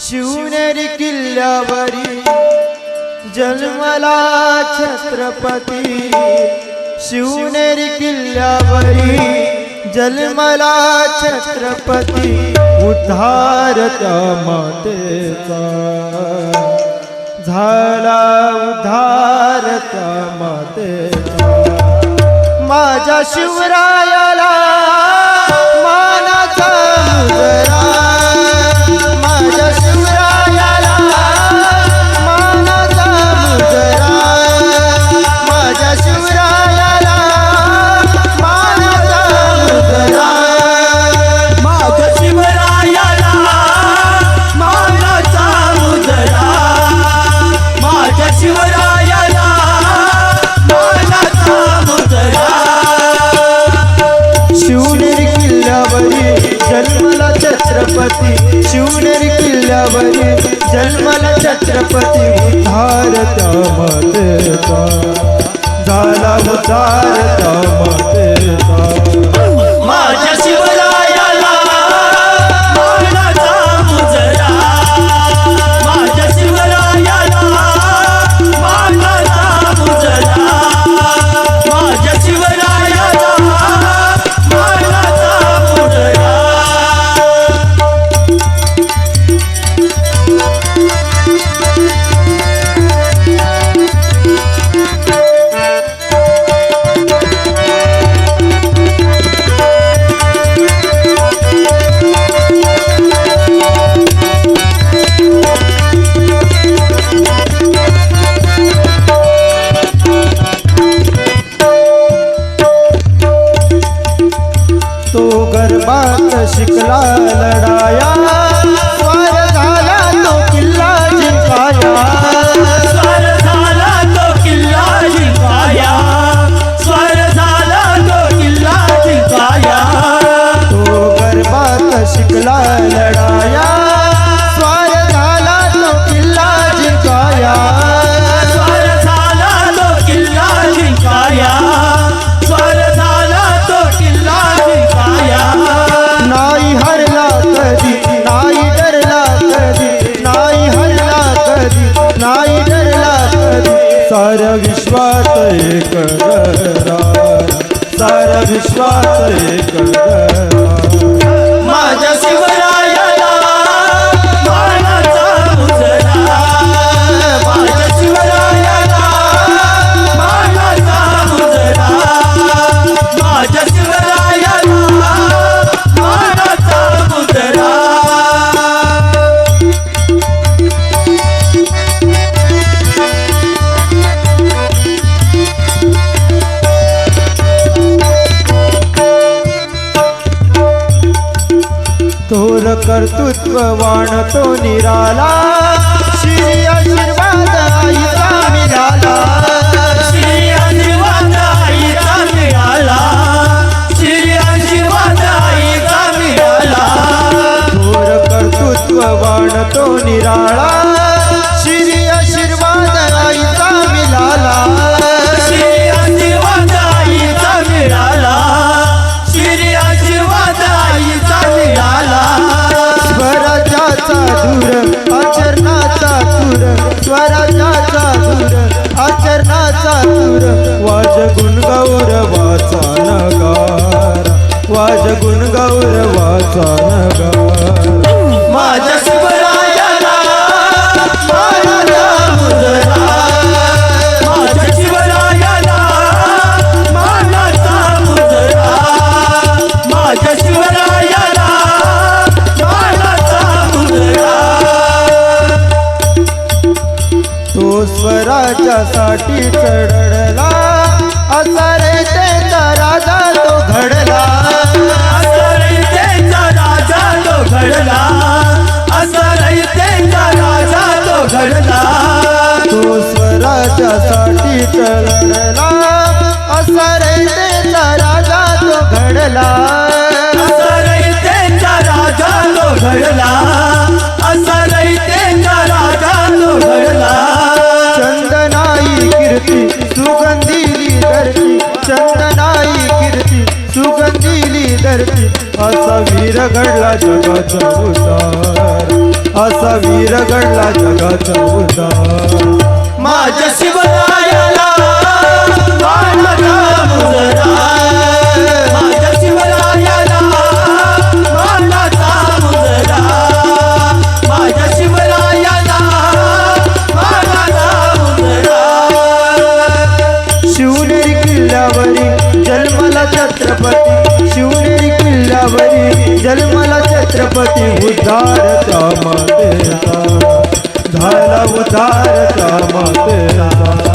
शिवनेरी किल्ल्यावरी जन्मला छत्रपती. शिवनेरी किल्ल्यावरी जन्मला छत्रपती. उद्धार मातेचा. झाला उद्धार मातेचा. माझ्या शिवरायाला मानाचा मुजरा छत्रपती. शिवनेरी किल्ल्यावरी जन्मला छत्रपती उद्धार त्या मातेचा झाला उद्धार त्या मातेचा मात शिकला लढाया. स्वार झाला तो किल्ला जिंकाया. साऱ्या विश्वात एक गरा साऱ्या विश्वात एक थोर कर्तृत्ववाण तो निराला. श्री आशीर्वाद आईचा मिळाला श्री आशीर्वाद आईचा मिळाला श्री आशीर्वाद आईचा मिळाला थोर तो निराळा गुण गौरवाचा नगार. माझ्या शिवरायाला मुजरा माझ्या शिवरायाला मानाचा मुजरा माझ्या शिवरायाला मानाचा मुजरा तो स्वराज्यासाठी चढला असा रे ते तो घडला. घडला. असा रयतेचा राजा तो घडला. तो स्वराज्यासाठी चढला असा रे त्याचा राजा तो घडला. असा रयतेचा राजा तो घडला. असा रयतेचा राजा तो घडला. चंदनाई कीर्ती सुगंधीली धरती चंदनाई कीर्ती सुगंधीली धरती असा वीर घडला जगाचा उतार. असा वीर घडला जगाचा उद्धार माझ्या शिवरायाला मानाचा छत्रपती किल्ल्यावरी जन्मला छत्रपती उद्धार त्या मातेचा. झाला उद्धार त्या मातेचा.